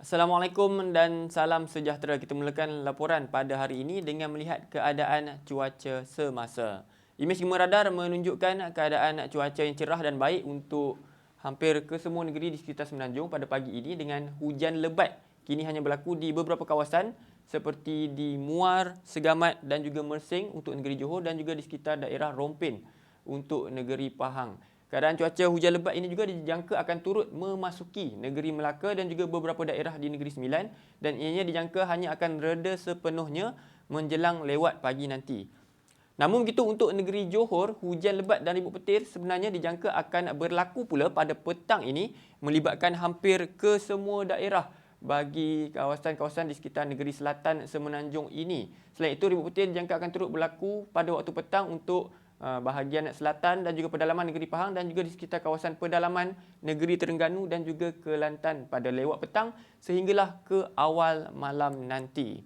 Assalamualaikum dan salam sejahtera. Kita mulakan laporan pada hari ini dengan melihat keadaan cuaca semasa. Imej gemar radar menunjukkan keadaan cuaca yang cerah dan baik untuk hampir ke semua negeri di sekitar Semenanjung pada pagi ini dengan hujan lebat. Kini hanya berlaku di beberapa kawasan seperti di Muar, Segamat dan juga Mersing untuk negeri Johor dan juga di sekitar daerah Rompin untuk negeri Pahang. Keadaan cuaca hujan lebat ini juga dijangka akan turut memasuki negeri Melaka dan juga beberapa daerah di negeri Sembilan dan ianya dijangka hanya akan reda sepenuhnya menjelang lewat pagi nanti. Namun begitu untuk negeri Johor, hujan lebat dan ribut petir sebenarnya dijangka akan berlaku pula pada petang ini melibatkan hampir ke semua daerah bagi kawasan-kawasan di sekitar negeri selatan Semenanjung ini. Selain itu, ribut petir dijangka akan turut berlaku pada waktu petang untuk bahagian selatan dan juga pedalaman negeri Pahang dan juga di sekitar kawasan pedalaman negeri Terengganu dan juga Kelantan pada lewat petang sehinggalah ke awal malam nanti.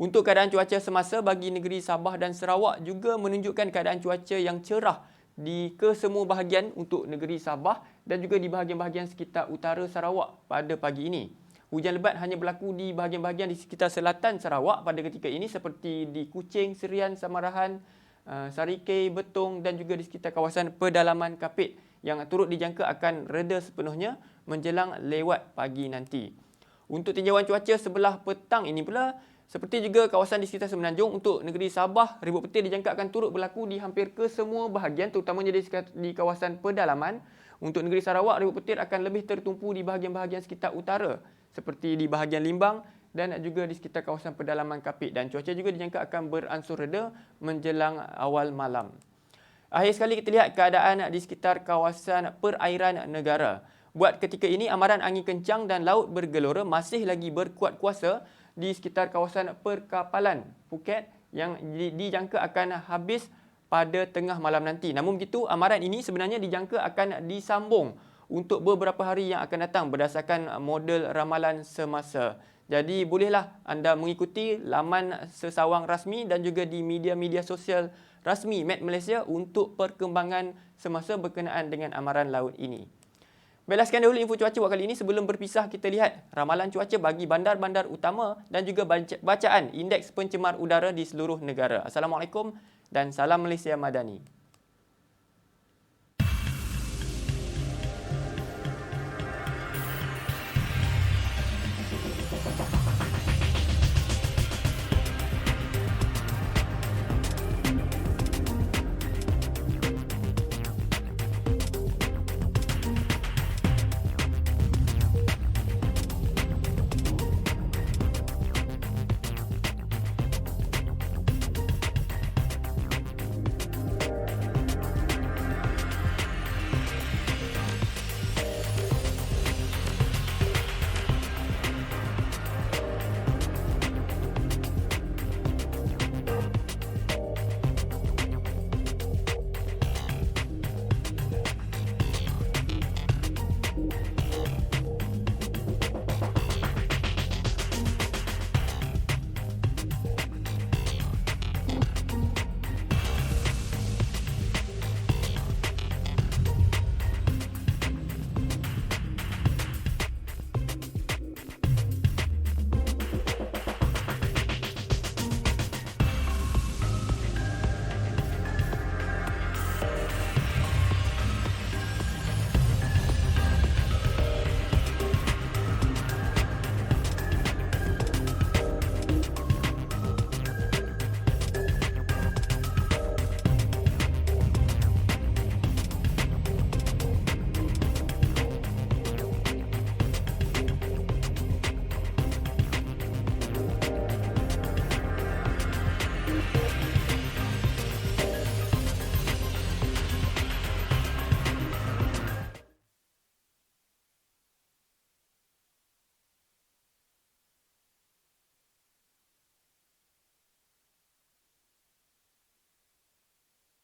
Untuk keadaan cuaca semasa bagi negeri Sabah dan Sarawak juga menunjukkan keadaan cuaca yang cerah di kesemua bahagian untuk negeri Sabah dan juga di bahagian-bahagian sekitar utara Sarawak pada pagi ini. Hujan lebat hanya berlaku di bahagian-bahagian di sekitar selatan Sarawak pada ketika ini seperti di Kuching, Serian, Samarahan, Uh, Sarike, Betong dan juga di sekitar kawasan pedalaman Kapit yang turut dijangka akan reda sepenuhnya menjelang lewat pagi nanti. Untuk tinjauan cuaca sebelah petang ini pula, seperti juga kawasan di sekitar Semenanjung untuk negeri Sabah, ribut petir dijangka akan turut berlaku di hampir ke semua bahagian terutamanya di kawasan pedalaman. Untuk negeri Sarawak, ribut petir akan lebih tertumpu di bahagian-bahagian sekitar utara seperti di bahagian Limbang, dan juga di sekitar kawasan pedalaman Kapit dan cuaca juga dijangka akan beransur reda menjelang awal malam. Akhir sekali kita lihat keadaan di sekitar kawasan perairan negara. Buat ketika ini amaran angin kencang dan laut bergelora masih lagi berkuat kuasa di sekitar kawasan perkapalan Phuket yang dijangka akan habis pada tengah malam nanti. Namun begitu amaran ini sebenarnya dijangka akan disambung untuk beberapa hari yang akan datang berdasarkan model ramalan semasa. Jadi bolehlah anda mengikuti laman sesawang rasmi dan juga di media-media sosial rasmi Met Malaysia untuk perkembangan semasa berkenaan dengan amaran laut ini. Baiklah sekian dahulu info cuaca buat kali ini. Sebelum berpisah kita lihat ramalan cuaca bagi bandar-bandar utama dan juga bacaan indeks pencemar udara di seluruh negara. Assalamualaikum dan salam Malaysia Madani.